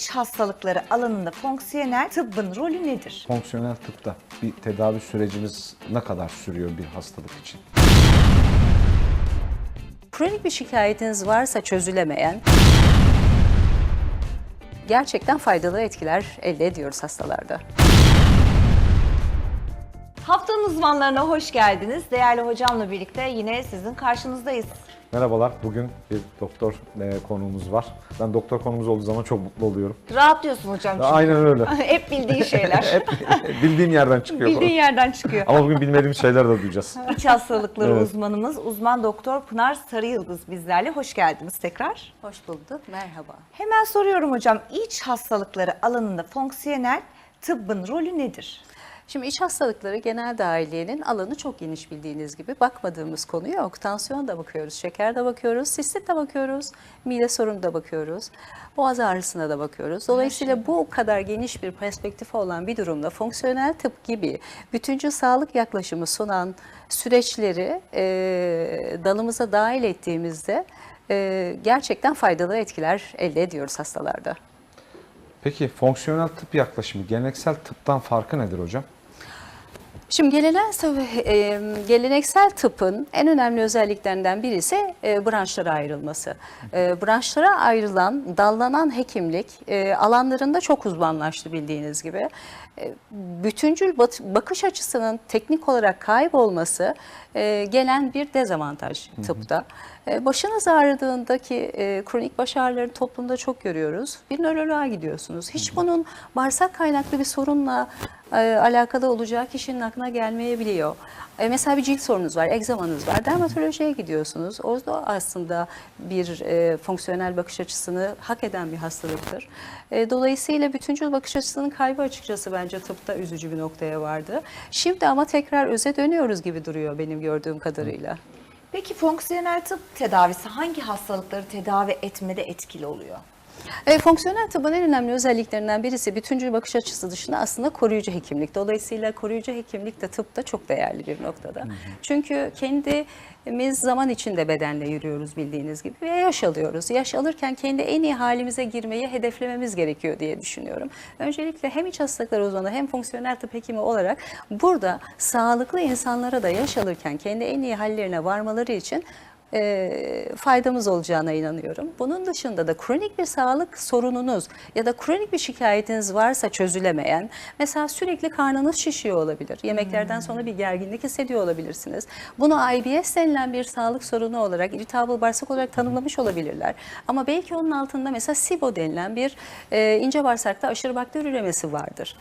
İç hastalıkları alanında fonksiyonel tıbbın rolü nedir? Fonksiyonel tıpta bir tedavi sürecimiz ne kadar sürüyor bir hastalık için? Kronik bir şikayetiniz varsa çözülemeyen gerçekten faydalı etkiler elde ediyoruz hastalarda. Haftanın uzmanlarına hoş geldiniz. Değerli hocamla birlikte yine sizin karşınızdayız. Merhabalar, bugün bir doktor e, konuğumuz var. Ben doktor konuğumuz olduğu zaman çok mutlu oluyorum. Rahatlıyorsun hocam çünkü. Aynen öyle. Hep bildiğin şeyler. Hep bildiğim yerden çıkıyor. Bildiğin yerden çıkıyor. Ama bugün bilmediğim şeyler de duyacağız. İç hastalıkları Evet. uzmanımız uzman doktor Pınar Sarıyıldız bizlerle. Hoş geldiniz tekrar. Hoş bulduk, merhaba. Hemen soruyorum hocam. İç hastalıkları alanında fonksiyonel tıbbın rolü nedir? Şimdi iç hastalıkları genel dahiliyenin alanı çok geniş bildiğiniz gibi. Bakmadığımız konu yok. Tansiyon da bakıyoruz, şeker de bakıyoruz, sistit de bakıyoruz, mide sorunu da bakıyoruz, boğaz ağrısına da bakıyoruz. Dolayısıyla bu kadar geniş bir perspektifi olan bir durumda fonksiyonel tıp gibi bütüncül sağlık yaklaşımı sunan süreçleri e, dalımıza dahil ettiğimizde e, gerçekten faydalı etkiler elde ediyoruz hastalarda. Peki fonksiyonel tıp yaklaşımı geleneksel tıptan farkı nedir hocam? Şimdi geleneksel, e, geleneksel tıpın en önemli özelliklerinden birisi e, branşlara ayrılması. E, branşlara ayrılan, dallanan hekimlik e, alanlarında çok uzmanlaştı bildiğiniz gibi. E, bütüncül bat- bakış açısının teknik olarak kaybolması e, gelen bir dezavantaj tıpta. E, başınız ağrıdığındaki e, kronik baş ağrılarını toplumda çok görüyoruz. Bir nöroloğa gidiyorsunuz. Hiç bunun bağırsak kaynaklı bir sorunla e, alakalı olacağı kişinin aklına gelmeyebiliyor. E, mesela bir cilt sorunuz var, egzamanız var. Dermatolojiye gidiyorsunuz. Orada aslında bir e, fonksiyonel bakış açısını hak eden bir hastalıktır. E, dolayısıyla bütüncül bakış açısının kaybı açıkçası bence tıpta üzücü bir noktaya vardı. Şimdi ama tekrar öze dönüyoruz gibi duruyor benim gördüğüm kadarıyla. Peki fonksiyonel tıp tedavisi hangi hastalıkları tedavi etmede etkili oluyor? E, fonksiyonel tıbbın en önemli özelliklerinden birisi bütüncül bakış açısı dışında aslında koruyucu hekimlik. Dolayısıyla koruyucu hekimlik de tıpta çok değerli bir noktada. Çünkü kendimiz zaman içinde bedenle yürüyoruz bildiğiniz gibi ve yaş alıyoruz. Yaş alırken kendi en iyi halimize girmeyi hedeflememiz gerekiyor diye düşünüyorum. Öncelikle hem iç hastalıklar uzmanı hem fonksiyonel tıp hekimi olarak burada sağlıklı insanlara da yaş alırken kendi en iyi hallerine varmaları için e, faydamız olacağına inanıyorum. Bunun dışında da kronik bir sağlık sorununuz ya da kronik bir şikayetiniz varsa çözülemeyen, mesela sürekli karnınız şişiyor olabilir. Yemeklerden sonra bir gerginlik hissediyor olabilirsiniz. Bunu IBS denilen bir sağlık sorunu olarak, irritable bağırsak olarak tanımlamış olabilirler. Ama belki onun altında mesela SIBO denilen bir e, ince bağırsakta aşırı bakteri üremesi vardır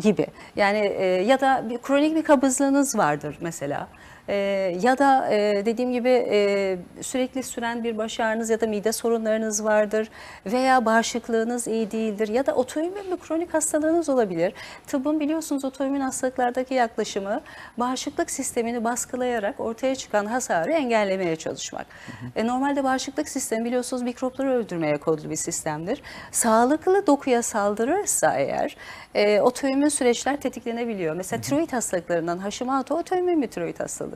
gibi. Yani e, ya da bir kronik bir kabızlığınız vardır mesela. Ee, ya da e, dediğim gibi e, sürekli süren bir baş ağrınız ya da mide sorunlarınız vardır veya bağışıklığınız iyi değildir ya da otoimmün bir kronik hastalığınız olabilir. Tıbbın biliyorsunuz otoimmün hastalıklardaki yaklaşımı bağışıklık sistemini baskılayarak ortaya çıkan hasarı engellemeye çalışmak. E, normalde bağışıklık sistemi biliyorsunuz mikropları öldürmeye kodlu bir sistemdir. Sağlıklı dokuya saldırırsa eğer e, otoimmün süreçler tetiklenebiliyor. Mesela tiroid hastalıklarından Hashimoto otoimmün bir tiroid hastalığı.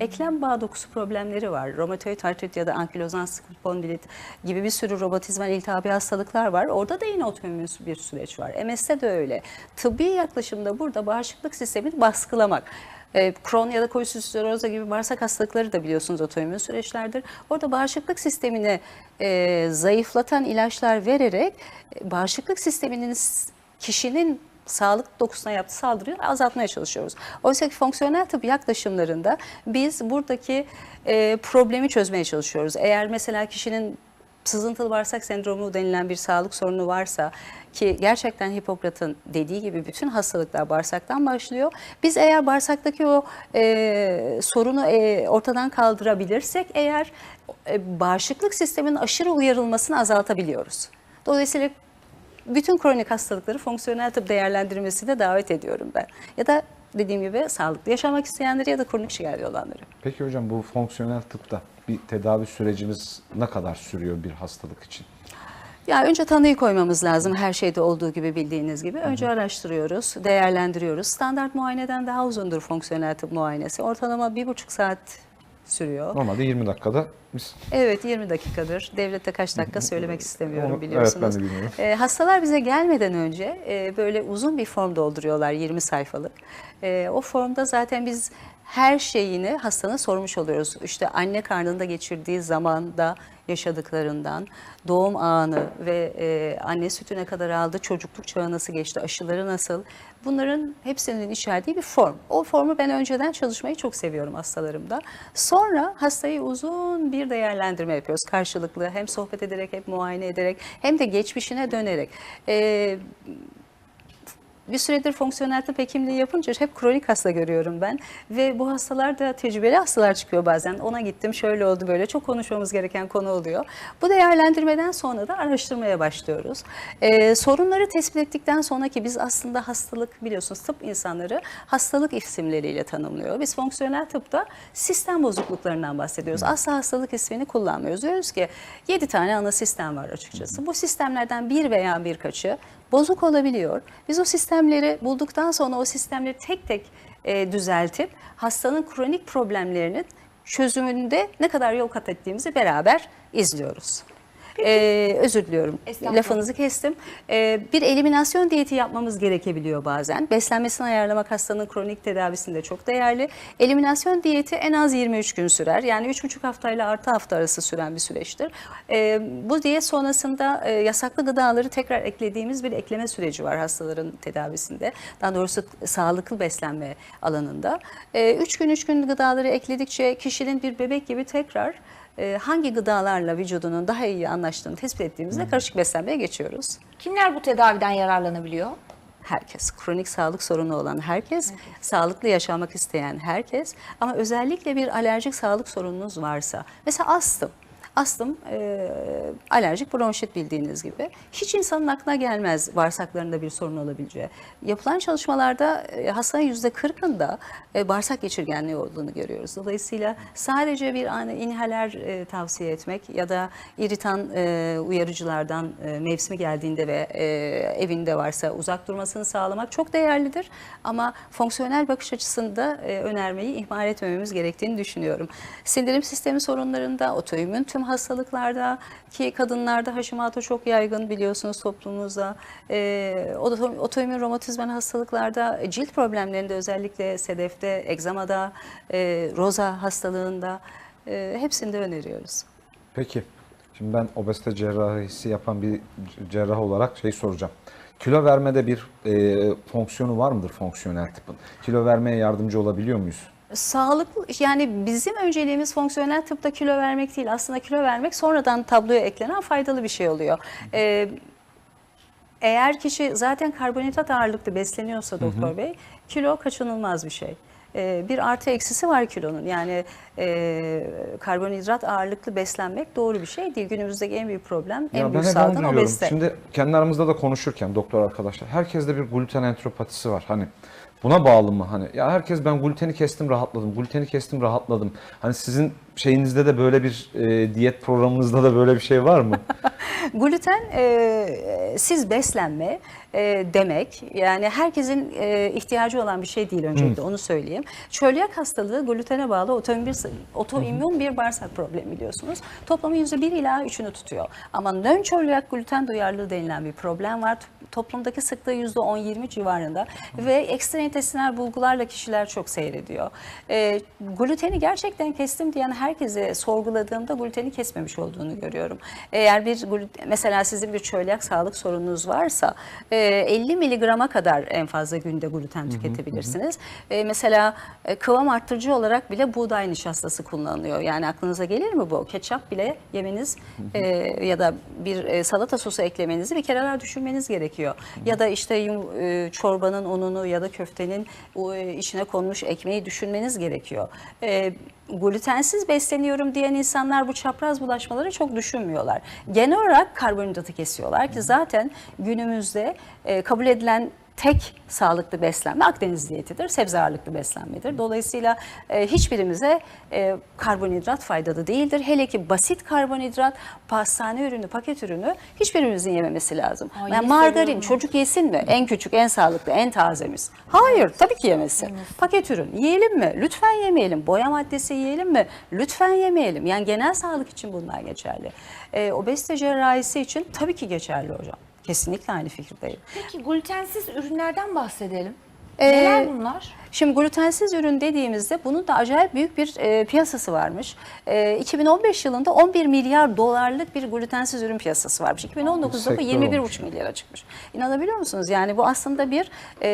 Eklem bağ dokusu problemleri var. Romatoid artrit ya da ankilozan spondilit gibi bir sürü romatizmal iltihabi hastalıklar var. Orada da yine otoimmün bir süreç var. MS'de de öyle. Tıbbi yaklaşımda burada bağışıklık sistemini baskılamak. E, Crohn ya da kolisüsleroza gibi bağırsak hastalıkları da biliyorsunuz otoimmün süreçlerdir. Orada bağışıklık sistemini e, zayıflatan ilaçlar vererek e, bağışıklık sisteminin kişinin sağlık dokusuna yaptığı saldırıyı azaltmaya çalışıyoruz. Oysa ki fonksiyonel tıp yaklaşımlarında biz buradaki e, problemi çözmeye çalışıyoruz. Eğer mesela kişinin sızıntılı bağırsak sendromu denilen bir sağlık sorunu varsa ki gerçekten Hipokrat'ın dediği gibi bütün hastalıklar bağırsaktan başlıyor. Biz eğer bağırsaktaki o e, sorunu e, ortadan kaldırabilirsek eğer e, bağışıklık sisteminin aşırı uyarılmasını azaltabiliyoruz. Dolayısıyla bütün kronik hastalıkları fonksiyonel tıp değerlendirmesine davet ediyorum ben. Ya da dediğim gibi sağlıklı yaşamak isteyenleri ya da kronik şikayetli olanları. Peki hocam bu fonksiyonel tıpta bir tedavi sürecimiz ne kadar sürüyor bir hastalık için? Ya önce tanıyı koymamız lazım her şeyde olduğu gibi bildiğiniz gibi. Önce araştırıyoruz, değerlendiriyoruz. Standart muayeneden daha uzundur fonksiyonel tıp muayenesi. Ortalama bir buçuk saat sürüyor. Normalde 20 dakikada biz Evet 20 dakikadır. Devlette kaç dakika söylemek istemiyorum Onu- evet, biliyorsunuz. ben de bilmiyorum. Ee, hastalar bize gelmeden önce e, böyle uzun bir form dolduruyorlar 20 sayfalık. E, o formda zaten biz her şeyini hastanın sormuş oluyoruz. İşte anne karnında geçirdiği zamanda yaşadıklarından, doğum anı ve e, anne sütüne kadar aldı, çocukluk çağı nasıl geçti, aşıları nasıl, bunların hepsinin içerdiği bir form. O formu ben önceden çalışmayı çok seviyorum hastalarımda. Sonra hastayı uzun bir değerlendirme yapıyoruz karşılıklı. Hem sohbet ederek, hem muayene ederek, hem de geçmişine dönerek. E, bir süredir fonksiyonel tıp hekimliği yapınca hep kronik hasta görüyorum ben. Ve bu hastalar da tecrübeli hastalar çıkıyor bazen. Ona gittim şöyle oldu böyle çok konuşmamız gereken konu oluyor. Bu değerlendirmeden sonra da araştırmaya başlıyoruz. Ee, sorunları tespit ettikten sonra ki biz aslında hastalık biliyorsunuz tıp insanları hastalık isimleriyle tanımlıyor. Biz fonksiyonel tıpta sistem bozukluklarından bahsediyoruz. Asla hastalık ismini kullanmıyoruz. Diyoruz ki 7 tane ana sistem var açıkçası. Bu sistemlerden bir veya birkaçı bozuk olabiliyor. Biz o sistemleri bulduktan sonra o sistemleri tek tek e, düzeltip hastanın kronik problemlerinin çözümünde ne kadar yol kat ettiğimizi beraber izliyoruz. Ee, özür diliyorum. Lafınızı kestim. Ee, bir eliminasyon diyeti yapmamız gerekebiliyor bazen. Beslenmesini ayarlamak hastanın kronik tedavisinde çok değerli. Eliminasyon diyeti en az 23 gün sürer. Yani 3,5 haftayla artı hafta arası süren bir süreçtir. Ee, bu diyet sonrasında e, yasaklı gıdaları tekrar eklediğimiz bir ekleme süreci var hastaların tedavisinde. Daha doğrusu sağlıklı beslenme alanında. 3 gün 3 gün gıdaları ekledikçe kişinin bir bebek gibi tekrar e, hangi gıdalarla vücudunun daha iyi anlaştığını tespit ettiğimizde karışık beslenmeye geçiyoruz. Kimler bu tedaviden yararlanabiliyor? Herkes, kronik sağlık sorunu olan herkes, sağlıklı yaşamak isteyen herkes ama özellikle bir alerjik sağlık sorununuz varsa, mesela astım. Astım, e, alerjik bronşit bildiğiniz gibi. Hiç insanın aklına gelmez bağırsaklarında bir sorun olabileceği. Yapılan çalışmalarda e, hastanın %40'ında e, bağırsak geçirgenliği olduğunu görüyoruz. Dolayısıyla sadece bir ani inhaler e, tavsiye etmek ya da iritan e, uyarıcılardan e, mevsimi geldiğinde ve e, evinde varsa uzak durmasını sağlamak çok değerlidir. Ama fonksiyonel bakış açısında e, önermeyi ihmal etmememiz gerektiğini düşünüyorum. Sindirim sistemi sorunlarında, otoimmün tüm hastalıklarda ki kadınlarda Hashimoto çok yaygın biliyorsunuz toplumumuzda. E, oto- otoimmün romatizmal hastalıklarda, cilt problemlerinde özellikle sedefte, egzamada, e, roza hastalığında e, hepsinde öneriyoruz. Peki. Şimdi ben obezite cerrahisi yapan bir cerrah olarak şey soracağım. Kilo vermede bir e, fonksiyonu var mıdır fonksiyonel tıpın? Kilo vermeye yardımcı olabiliyor muyuz? Sağlıklı yani bizim önceliğimiz fonksiyonel tıpta kilo vermek değil. Aslında kilo vermek sonradan tabloya eklenen faydalı bir şey oluyor. Ee, eğer kişi zaten karbonhidrat ağırlıklı besleniyorsa doktor bey kilo kaçınılmaz bir şey. Ee, bir artı eksisi var kilonun. Yani e, karbonhidrat ağırlıklı beslenmek doğru bir şey değil. Günümüzdeki en büyük problem en Ya ben büyük salgın obezite. Şimdi kendi aramızda da konuşurken doktor arkadaşlar herkeste bir gluten entropatisi var. Hani buna bağlı mı? Hani ya herkes ben gluteni kestim rahatladım. Gluteni kestim rahatladım. Hani sizin şeyinizde de böyle bir e, diyet programınızda da böyle bir şey var mı? Gluten e, siz beslenme e, demek yani herkesin e, ihtiyacı olan bir şey değil öncelikle onu söyleyeyim. Çölyak hastalığı glutene bağlı otoimmün bir bağırsak problemi biliyorsunuz. Toplamı %1 ila 3'ünü tutuyor. Ama nön çölyak gluten duyarlılığı denilen bir problem var. Toplumdaki sıklığı %10-20 civarında ve ekstraintestinal bulgularla kişiler çok seyrediyor. E, gluteni gerçekten kestim diyen herkese sorguladığımda gluteni kesmemiş olduğunu görüyorum. Eğer bir mesela sizin bir çölyak sağlık sorununuz varsa e, 50 miligrama kadar en fazla günde gluten tüketebilirsiniz. E, mesela e, kıvam arttırıcı olarak bile buğday nişastası kullanılıyor. Yani aklınıza gelir mi bu? Ketçap bile yemeniz e, ya da bir e, salata sosu eklemenizi bir kere daha düşünmeniz gerekiyor. Ya da işte e, çorbanın ununu ya da köftenin e, içine konmuş ekmeği düşünmeniz gerekiyor. E, glutensiz besleniyorum diyen insanlar bu çapraz bulaşmaları çok düşünmüyorlar. Genel olarak karbonhidratı kesiyorlar ki zaten günümüzde e, kabul edilen tek sağlıklı beslenme Akdeniz diyetidir. Sebze ağırlıklı beslenmedir. Dolayısıyla e, hiçbirimize e, karbonhidrat faydalı değildir. Hele ki basit karbonhidrat, pastane ürünü, paket ürünü hiçbirimizin yememesi lazım. Ay, yani margarin çocuk yesin mi? En küçük, en sağlıklı, en tazemiz. Hayır, tabii ki yemesin. Paket ürün yiyelim mi? Lütfen yemeyelim. Boya maddesi yiyelim mi? Lütfen yemeyelim. Yani genel sağlık için bunlar geçerli. E, obezite cerrahisi için tabii ki geçerli hocam. Kesinlikle aynı fikirdeyim. Peki glutensiz ürünlerden bahsedelim. Ee, Neler bunlar? Şimdi glutensiz ürün dediğimizde bunun da acayip büyük bir e, piyasası varmış. E, 2015 yılında 11 milyar dolarlık bir glutensiz ürün piyasası varmış. 2019'da bu Sektör 21,5 olmuş. milyara çıkmış. İnanabiliyor musunuz? Yani bu aslında bir e,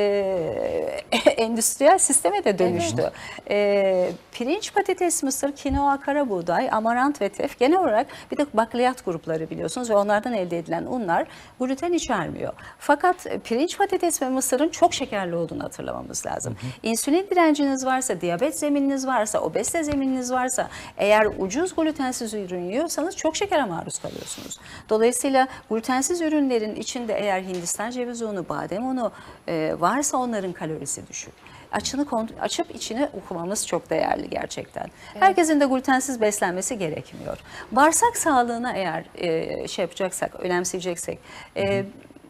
endüstriyel sisteme de dönüştü. E, pirinç, patates, mısır, kinoa, kara buğday, amarant ve tef genel olarak bir de bakliyat grupları biliyorsunuz ve onlardan elde edilen unlar gluten içermiyor. Fakat pirinç, patates ve mısırın çok şekerli olduğunu hatırlamamız lazım. İnsülin direnciniz varsa, diyabet zemininiz varsa, obezite zemininiz varsa, eğer ucuz glutensiz ürün yiyorsanız çok şekere maruz kalıyorsunuz. Dolayısıyla glutensiz ürünlerin içinde eğer Hindistan cevizi unu, badem unu e, varsa onların kalorisi düşük. Açını açıp içini okumamız çok değerli gerçekten. Herkesin de glutensiz beslenmesi gerekmiyor. Bağırsak sağlığına eğer e, şey yapacaksak, önemseyeceksek, e,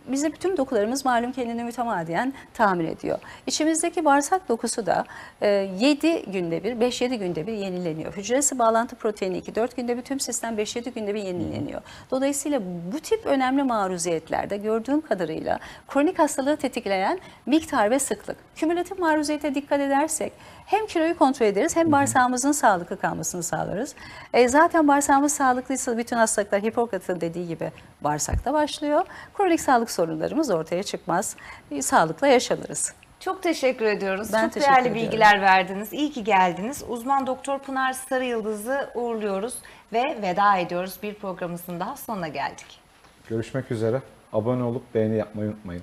Bizde bütün dokularımız malum kendini mütemadiyen tamir ediyor. İçimizdeki bağırsak dokusu da e, 7 günde bir, 5-7 günde bir yenileniyor. Hücresi bağlantı proteini 2-4 günde bir, tüm sistem 5-7 günde bir yenileniyor. Dolayısıyla bu tip önemli maruziyetlerde gördüğüm kadarıyla kronik hastalığı tetikleyen miktar ve sıklık. Kümülatif maruziyete dikkat edersek hem kiloyu kontrol ederiz hem bağırsağımızın sağlıklı kalmasını sağlarız. E, zaten bağırsağımız sağlıklıysa bütün hastalıklar Hipokrat'ın dediği gibi bağırsakta başlıyor. Kronik sağlık sorunlarımız ortaya çıkmaz. E, sağlıkla yaşanırız. Çok teşekkür ediyoruz. Ben Çok teşekkür değerli ediyorum. bilgiler verdiniz. İyi ki geldiniz. Uzman Doktor Pınar Sarı Yıldız'ı uğurluyoruz ve veda ediyoruz. Bir programımızın daha sonuna geldik. Görüşmek üzere. Abone olup beğeni yapmayı unutmayın.